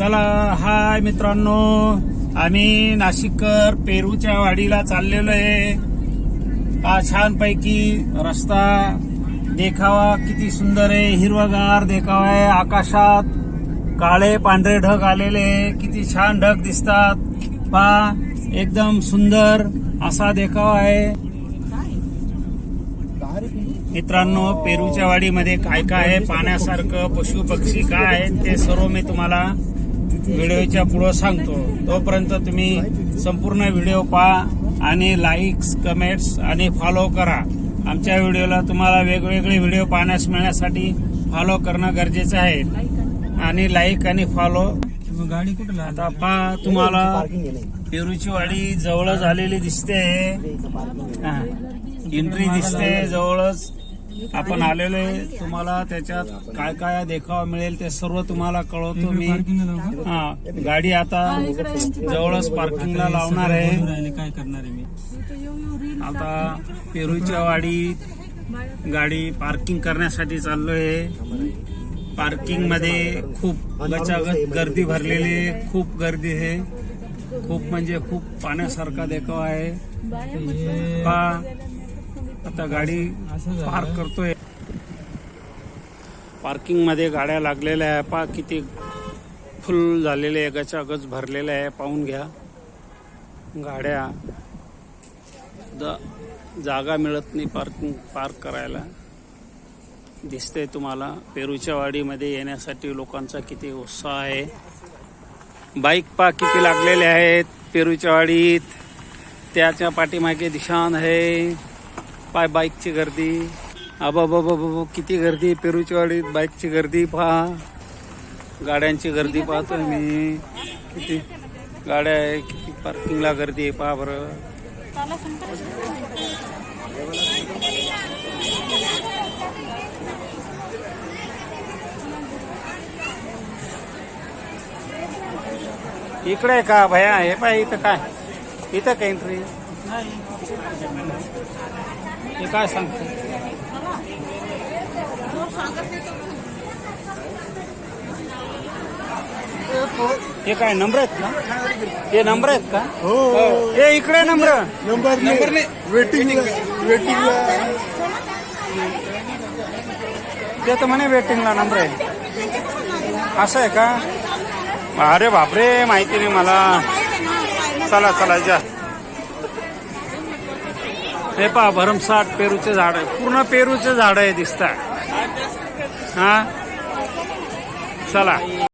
चला हाय मित्रांनो. आम्ही नाशिककर पेरूच्या वाडीला चाललेलो आहे. हा छानपैकी रस्ता देखावा किती सुंदर आहे. हिरवगार देखावा आहे. आकाशात काळे पांढरे ढग आलेले किती छान ढग दिसतात. पहा एकदम सुंदर असा देखावा आहे. मित्रांनो पेरूच्या वाडीमध्ये काय काय आहे? पाण्यासारखं पशु पक्षी काय आहेत ते सर्व मी तुम्हाला व्हिडिओच्या पुढं सांगतो. तोपर्यंत तुम्ही संपूर्ण व्हिडिओ पहा आणि लाईक्स कमेंट्स आणि फॉलो करा. आमच्या व्हिडिओला तुम्हाला वेगवेगळे व्हिडिओ पाहण्यास मिळण्यासाठी फॉलो करणं गरजेचं आहे. आणि लाईक आणि फॉलो गाडी कुठला आता पहा तुम्हाला पेरूची वाडी जवळ झालेली दिसते एंट्री दिसते जवळच. आपण आलेले तुम्हाला त्याच्यात काय काय देखावा मिळेल ते सर्व तुम्हाला कळवतो मी. हा गाडी आता जवळच पार्किंगला लावणार आहे. काय करणार आहे मी आता पेरूच्या वाडी गाडी पार्किंग करण्यासाठी चाललोय. पार्किंगमध्ये खूप गचागच गर्दी भरलेली आहे. खूप गर्दी आहे. खूप म्हणजे खूप पाण्यासारखा देखावा आहे. आता गाडी पार्क करतोय. पार्किंगमध्ये गाड्या लागलेल्या आहे. पहा किती फुल झालेले आहे. गचागच भरलेले आहे. पाहून घ्या. गाड्या. द- जागा मिळत नाही पार्किंग पार्क करायला. दिसते तुम्हाला. पेरूच्या वाडीमध्ये येण्यासाठी लोकांचा किती उत्साह आहे. बाईक पा किती लागलेले आहेत. पेरूच्या वाडीत. त्याच्या पाठीमागे दिशान आहे. पाय बाईकची गर्दी. आबा बाबा बाबा किती गर्दी पेरूच्या वाडीत बाईकची गर्दी पहा. गाड्यांची गर्दी पाहतोय मी. किती गाड्या आहे किती पार्किंगला गर्दी आहे पहा बरं. इकडे आहे का? भया हे पाय इथं काय? इथं काय हे काय सांगतो? हे काय नंबर आहेत का? हे नंबर आहेत का? हो. हे इकडे नंबर. नंबर नंबर वेटिंग वेटिंगला ते तर म्हणे वेटिंगला नंबर आहे. असं आहे का? अरे बापरे माहिती नाही मला. चला चला जा. हे पहा भरमसाठ पेरूचे झाड आहे. पूर्ण पेरूचे झाड आहे दिसतात हा? चला.